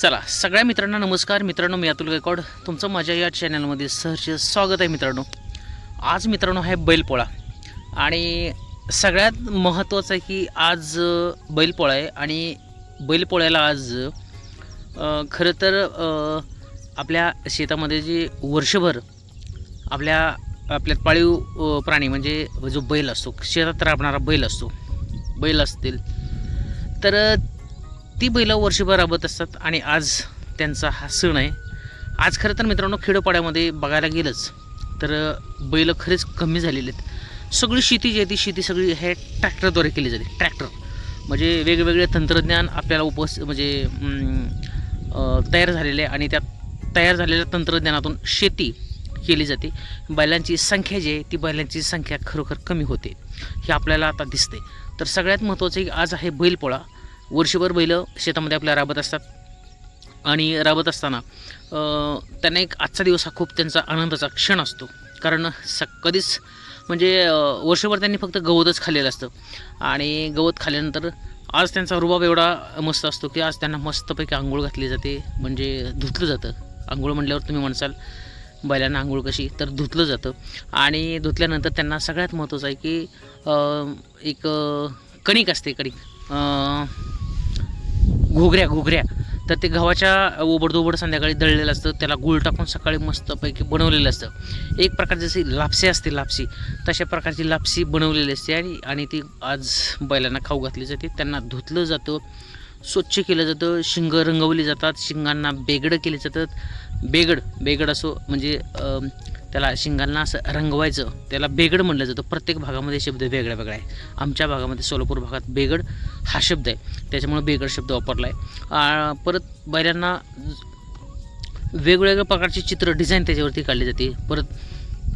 चला सगळ्या मित्रांना नमस्कार. मित्रांनो मी अतुल गायकवाड. तुमचं माझ्या या चॅनलमध्ये सहर्ष स्वागत आहे मित्रांनो. आज मित्रांनो आहे बैलपोळा. आणि सगळ्यात महत्त्वाचं आहे की आज बैलपोळा आहे. आणि बैलपोळ्याला आज खरं तर आपल्या शेतामध्ये जे वर्षभर आपल्या आपल्यात पाळीव प्राणी म्हणजे जो बैल असतो शेतात राबणारा बैल असतो बैल असतील. तर ती बैलं वर्षभर राबत असतात आणि आज त्यांचा हा सण आहे. आज खरं तर मित्रांनो खेडोपाड्यामध्ये बघायला गेलंच तर बैलं खरेच कमी झालेली आहेत. सगळी शेती जी आहे ती शेती सगळी हे ट्रॅक्टरद्वारे केली जाते. ट्रॅक्टर. म्हणजे वेगवेगळे तंत्रज्ञान आपल्याला उपस म्हणजे तयार झालेले आहे आणि त्या तयार झालेल्या तंत्रज्ञानातून शेती केली जाते. बैलांची संख्या जी आहे ती बैलांची संख्या खरोखर कमी होते. हे आपल्याला आता दिसते तर सगळ्यात महत्त्वाचं आहे की आज आहे बैलपोळा. वर्षभर बैलं शेतामध्ये आपल्या राबत असतात. आणि राबत असताना त्यांना एक आजचा दिवस हा खूप त्यांचा आनंदाचा क्षण असतो. कारण स कधीच म्हणजे वर्षभर त्यांनी फक्त गवतच खाल्लेलं असतं. आणि गवत खाल्ल्यानंतर आज त्यांचा रुबाब एवढा मस्त असतो की आज त्यांना मस्तपैकी आंघोळ घातली जाते. म्हणजे धुतलं जातं. आंघोळ म्हटल्यावर तुम्ही म्हणसाल बैलांना आंघोळ कशी? तर धुतलं जातं. आणि धुतल्यानंतर त्यांना सगळ्यात महत्त्वाचं आहे की एक कणिक असते कणिक. घोगऱ्या घोगऱ्या. तर ते गव्हाच्या ओबडधोबड संध्याकाळी दळलेलं असतं त्याला गुळ टाकून सकाळी मस्तपैकी बनवलेलं असतं. एक प्रकार जशी लापसी असते लापसी तशा प्रकारची लापसी बनवलेली असते आणि आणि ती आज बैलांना खाऊ घातली जाते. त्यांना धुतलं जातं स्वच्छ केलं जातं शिंग रंगवली जातात शिंगांना बेगडं केली जातात. बेगड बेगड असो म्हणजे त्याला शिंगांना असं रंगवायचं त्याला बेगड म्हणलं जातं. प्रत्येक भागामध्ये शब्द वेगळा वेगळा आहे आमच्या भागामध्ये सोलापूर भागात बेगड हा शब्द आहे. त्याच्यामुळे बेगड शब्द वापरला आहे परत बैलांना वेगवेगळ्या प्रकारचे चित्र डिझाईन त्याच्यावरती काढली जाते. परत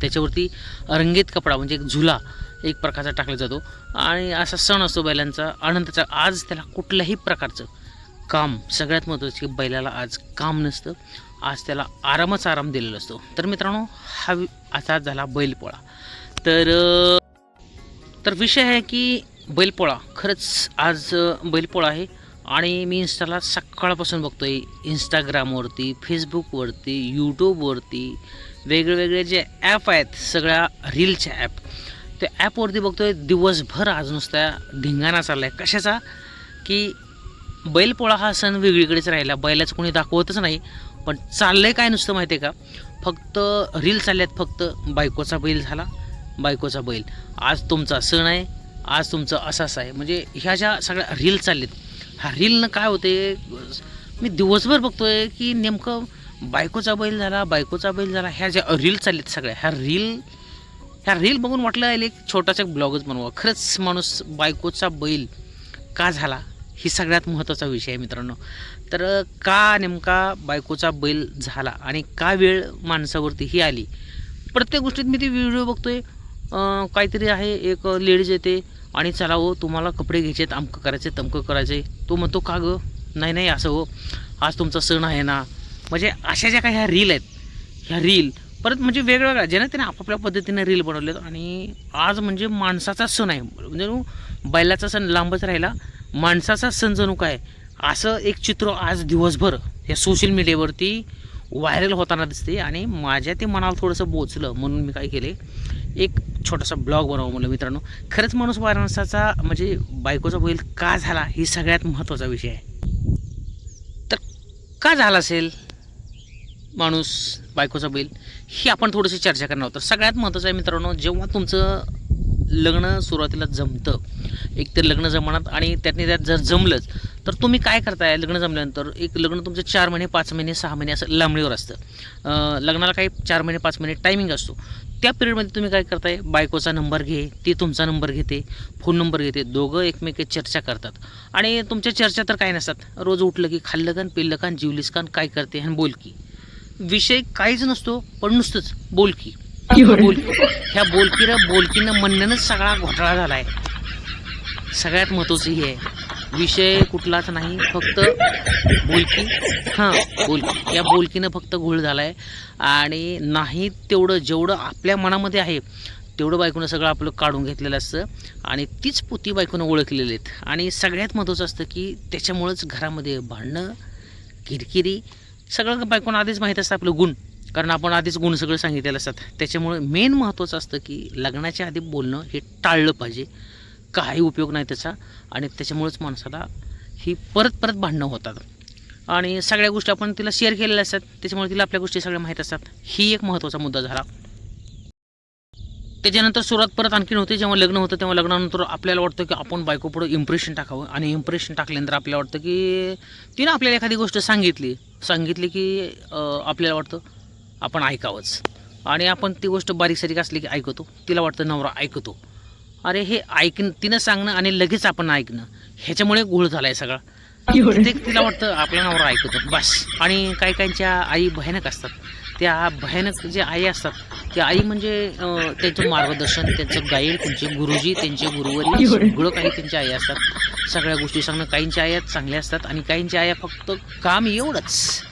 त्याच्यावरती रंगीत कपडा म्हणजे एक झुला एक प्रकारचा टाकला जातो. आणि असा सण असतो बैलांचा आनंदाचा. आज त्याला कुठल्याही प्रकारचं काम सगळ्यात महत्त्वाचं की बैलाला आज काम नसतं. आज त्याला आरामच आराम दिलेला असतो. तर मित्रांनो हा असा झाला बैलपोळा. तर तर विषय आहे की बैलपोळा खरंच आज बैलपोळा आहे. आणि मी इन्स्टाला सकाळपासून बघतो आहे इंस्टाग्रामवरती फेसबुकवरती यूट्यूबवरती वेगवेगळे जे ॲप आहेत सगळ्या रीलच्या ॲप. त्या ॲपवरती बघतो आहे दिवसभर आज नुसता धिंगाणा चालला आहे कशाचा? की बैलपोळा हा सण वेगळीकडेच राहिला. बैलाचं कोणी दाखवतच नाही. पण चाललंय काय नुसतं माहिती आहे का? फक्त रील चालल्यात फक्त. बायकोचा बैल झाला बायकोचा बैल. आज तुमचा सण आहे आज तुमचं असाच आहे. म्हणजे ह्या ज्या सगळ्या रील चालल्यात ह्या रीलनं काय होते मी दिवसभर बघतोय की नेमकं बायकोचा बैल झाला बायकोचा बैल झाला ह्या ज्या रील चालल्यात सगळ्या ह्या रील ह्या रील बघून वाटलं याला एक छोटासा ब्लॉगच बनवा. खरंच माणूस बायकोचा बैल का झाला? ही सगळ्यात महत्त्वाचा विषय आहे मित्रांनो. तर का नेमका बायकोचा बैल झाला आणि का वेळ माणसावरती ही आली? प्रत्येक गोष्टीत मी ती व्हिडिओ बघतोय. काहीतरी आहे एक लेडीज येते आणि चला हो तुम्हाला कपडे घ्यायचे आहेत अमकं करायचे तमकं करायचे. तो म्हणतो का गं? नाही नाही असं हो. आज तुमचा सण आहे ना. म्हणजे अशा ज्या काही ह्या रील आहेत ह्या रील परत म्हणजे वेगवेगळ्या ज्यानं त्याने आपापल्या पद्धतीने रील बनवलेत आणि आज म्हणजे माणसाचा सण आहे. म्हणजे बैलाचा सण लांबच राहिला. माणसाचा संजणूक आहे. काय असं एक चित्र आज दिवसभर या सोशल मीडियावरती व्हायरल होताना दिसते आणि माझ्या ते मनाला थोडंसं बोचलं म्हणून मी काय केले एक छोटासा ब्लॉग बनवा म्हणलं मित्रांनो. खरंच माणूस माणसाचा म्हणजे बायकोचा बैल का झाला ही सगळ्यात महत्त्वाचा विषय आहे. तर का झाला असेल माणूस बायकोचा बैल ही आपण थोडीशी चर्चा करणार आहोत. तर सगळ्यात महत्त्वाचं आहे मित्रांनो जेव्हा तुमचं लग्न सुरुवातीला जमतं. एक तर लग्न जमणार आणि त्यातनी त्यात जर जमलंच तर तुम्ही काय करताय? लग्न जमल्यानंतर एक लग्न तुमचं चार महिने पाच महिने सहा महिने असं लांबणीवर असतं. लग्नाला काही चार महिने पाच महिने टायमिंग असतो. त्या पिरियडमध्ये तुम्ही काय करताय? बायकोचा नंबर घे ती तुमचा नंबर घेते फोन नंबर घेते दोघं एकमेके चर्चा करतात. आणि तुमच्या चर्चा तर काय नसतात. रोज उठलं की खाल्लं कान पिल्लं कान जिवलीस कान काय करते आणि बोल की. विषय काहीच नसतो पण नुसतंच बोलकी ह्या बोलकीला बोलकीनं म्हणण्यानंच सगळा घोटाळा झालाय. सगळ्यात महत्त्वाचं हे आहे. विषय कुठलाच नाही फक्त बोलकी. हां बोलकी. या बोलकीनं फक्त घोळ झाला आहे आणि नाही तेवढं जेवढं आपल्या मनामध्ये आहे तेवढं बायकोनं सगळं आपलं काढून घेतलेलं असतं. आणि तीच पोती बायकोनं ओळखलेली आहेत. आणि सगळ्यात महत्त्वाचं असतं की त्याच्यामुळंच घरामध्ये भांडणं किरकिरी सगळं बायकोनं आधीच माहीत असतं आपलं गुण. कारण आपण आधीच गुण सगळं सांगितलेलं असतात. त्याच्यामुळे मेन महत्त्वाचं असतं की लग्नाच्या आधी बोलणं हे टाळलं पाहिजे. काही उपयोग नाही त्याचा आणि त्याच्यामुळेच माणसाला ही परत परत भांडणं होतात. आणि सगळ्या गोष्टी आपण तिला शेअर केलेल्या असतात. त्याच्यामुळे तिला आपल्या गोष्टी सगळ्या माहीत असतात. ही एक महत्त्वाचा मुद्दा झाला. त्याच्यानंतर सुरुवात परत आणखीन होते. जेव्हा लग्न होतं तेव्हा लग्नानंतर आपल्याला वाटतं की आपण बायको पुढं इम्प्रेशन टाकावं. आणि इम्प्रेशन टाकल्यानंतर आपल्याला वाटतं की तिनं आपल्याला एखादी गोष्ट सांगितली. सांगितली की आपल्याला वाटतं आपण ऐकावंच. आणि आपण ती गोष्ट बारीक सारीक असली की ऐकतो. तिला वाटतं नवरा ऐकतो. अरे हे ऐकणं तिनं सांगणं आणि लगेच आपण ऐकणं ह्याच्यामुळे घोळ झाला आहे सगळा. प्रत्येक तिला वाटतं आपला नवरा ऐकतो. बस. आणि काही काहींच्या आई भयानक असतात. त्या भयानक जे आई असतात त्या आई म्हणजे त्यांचं मार्गदर्शन त्यांचं गाईड त्यांचे गुरुजी त्यांचे गुरुवरी सगळं काही त्यांच्या आई असतात. सगळ्या गोष्टी सांगणं काहींच्या आया चांगल्या असतात आणि काहींच्या आया फक्त काम एवढंच.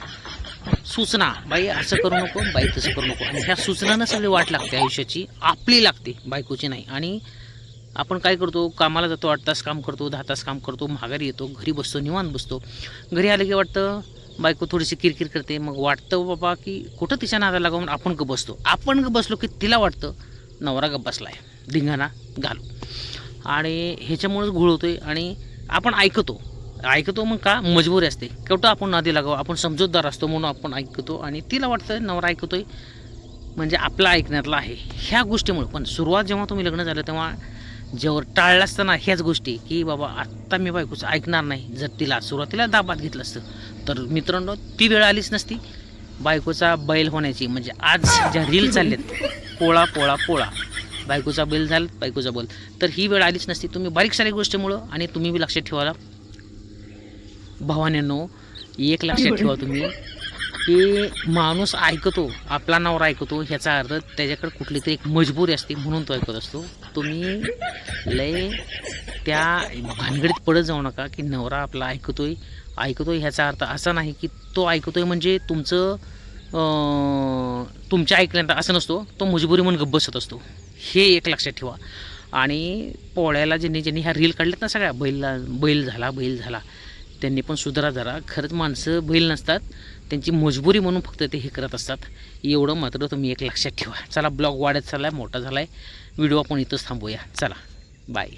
सूचना. बाई असं करू नको बाई तसं करू नको. आणि ह्या सूचनानं सगळी वाट लागते आयुष्याची. आपली लागते बायकोची नाही. आणि आपण काय करतो कामाला जातो आठ तास काम करतो दहा तास काम करतो माघारी येतो घरी बसतो निवांत बसतो. घरी आलं की वाटतं बायको थोडीशी किरकिर करते. मग वाटतं बाबा की कुठं तिच्या नादा लागावून आपण ग बसतो. आपण ग बसलो की तिला वाटतं नवरा गप बसलाय. धिंगाणा घालू. आणि ह्याच्यामुळेच घोळ आहे आणि आपण ऐकतो. ऐकतो मग का? मजबुरी असते. केवढं आपण नादी लागावं? आपण समजूतदार असतो म्हणून आपण ऐकतो आणि तिला वाटतं नवरा ऐकतोय. म्हणजे आपला ऐकण्यातला आहे. ह्या गोष्टीमुळे. पण सुरुवात जेव्हा तुम्ही लग्न झालं तेव्हा जेव्हा टाळलं असतं ना ह्याच गोष्टी की बाबा आत्ता मी बायकोचं ऐकणार नाही. जर तिला सुरुवातीला दाबात घेतलं असतं तर मित्रांनो ती वेळ आलीच नसती. बायकोचा बैल होण्याची. म्हणजे आज ज्या रील चालल्यात पोळा पोळा पोळा. बायकोचा बैल झाला बायकोचा बैल. तर ही वेळ आलीच नसती. तुम्ही बारीक सारीक गोष्टीमुळं आणि तुम्ही बी लक्षात ठेवायला भावानेनो एक लक्षात ठेवा तुम्ही. की माणूस ऐकतो आपला नवरा ऐकतो ह्याचा अर्थ त्याच्याकडे कुठली तरी एक मजबुरी असते म्हणून तो ऐकत असतो. तुम्ही लय त्या भानगडीत पडत जाऊ नका की नवरा आपला ऐकतोय ऐकतोय ह्याचा अर्थ असा नाही की तो ऐकतोय म्हणजे तुमचं तुमच्या ऐकल्यानंतर असं नसतो तो मजबुरी म्हणून गप्प बसत असतो. हे एक लक्षात ठेवा. आणि पोळ्याला ज्यांनी ज्यांनी ह्या रील काढल्यात ना सगळ्या बैलला बैल झाला बैल झाला. त्यांनी पण सुधारा जरा. खरंच माणसं बैल नसतात त्यांची मजबुरी म्हणून फक्त ते हे करत असतात. एवढं मात्र तुम्ही एक लक्षात ठेवा. चला ब्लॉग वाढत चालला आहे मोठा झाला आहे व्हिडिओ आपण इथंच थांबूया. चला बाय.